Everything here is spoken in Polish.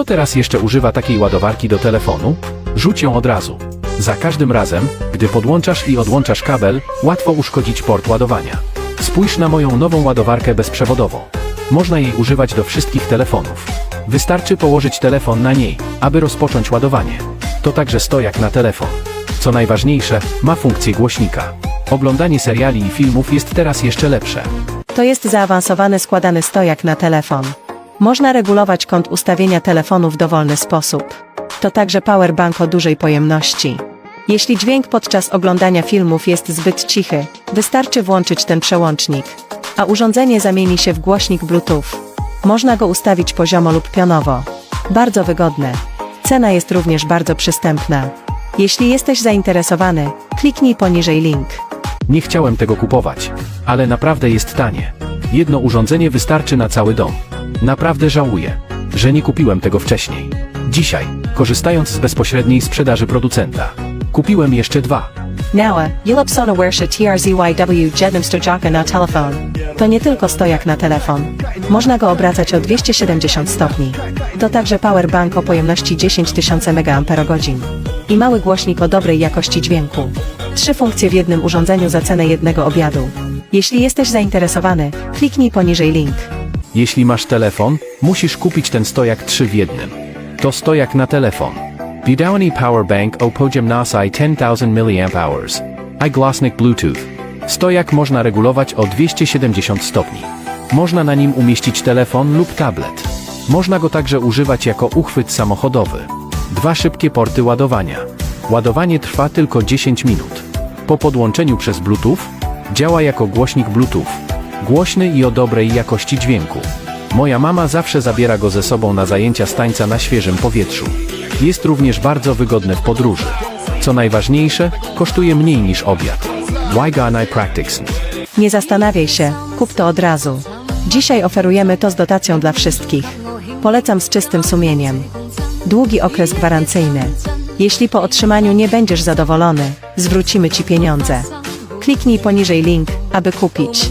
Kto teraz jeszcze używa takiej ładowarki do telefonu? Rzuć ją od razu. Za każdym razem, gdy podłączasz i odłączasz kabel, łatwo uszkodzić port ładowania. Spójrz na moją nową ładowarkę bezprzewodową. Można jej używać do wszystkich telefonów. Wystarczy położyć telefon na niej, aby rozpocząć ładowanie. To także stojak na telefon. Co najważniejsze, ma funkcję głośnika. Oglądanie seriali i filmów jest teraz jeszcze lepsze. To jest zaawansowany składany stojak na telefon. Można regulować kąt ustawienia telefonu w dowolny sposób. To także powerbank o dużej pojemności. Jeśli dźwięk podczas oglądania filmów jest zbyt cichy, wystarczy włączyć ten przełącznik, a urządzenie zamieni się w głośnik Bluetooth. Można go ustawić poziomo lub pionowo. Bardzo wygodne. Cena jest również bardzo przystępna. Jeśli jesteś zainteresowany, kliknij poniżej link. Nie chciałem tego kupować, ale naprawdę jest tanie. Jedno urządzenie wystarczy na cały dom. Naprawdę żałuję, że nie kupiłem tego wcześniej. Dzisiaj, korzystając z bezpośredniej sprzedaży producenta, kupiłem jeszcze dwa. Nała, Yulipsona Wersha TRZYW Jednym Stojaka na telefon. To nie tylko stojak na telefon. Można go obracać o 270 stopni. To także powerbank o pojemności 10 000 mAh. I mały głośnik o dobrej jakości dźwięku. Trzy funkcje w jednym urządzeniu za cenę jednego obiadu. Jeśli jesteś zainteresowany, kliknij poniżej link. Jeśli masz telefon, musisz kupić ten stojak 3 w jednym. To stojak na telefon. Bidowny Power Bank o pojemności 10,000 mAh. iGlossnik Bluetooth. Stojak można regulować o 270 stopni. Można na nim umieścić telefon lub tablet. Można go także używać jako uchwyt samochodowy. Dwa szybkie porty ładowania. Ładowanie trwa tylko 10 minut. Po podłączeniu przez Bluetooth działa jako głośnik Bluetooth. Głośny i o dobrej jakości dźwięku. Moja mama zawsze zabiera go ze sobą na zajęcia z tańca na świeżym powietrzu. Jest również bardzo wygodny w podróży. Co najważniejsze, kosztuje mniej niż obiad. Wygone Practice. Nie zastanawiaj się, kup to od razu. Dzisiaj oferujemy to z dotacją dla wszystkich. Polecam z czystym sumieniem. Długi okres gwarancyjny. Jeśli po otrzymaniu nie będziesz zadowolony, zwrócimy Ci pieniądze. Kliknij poniżej link, aby kupić.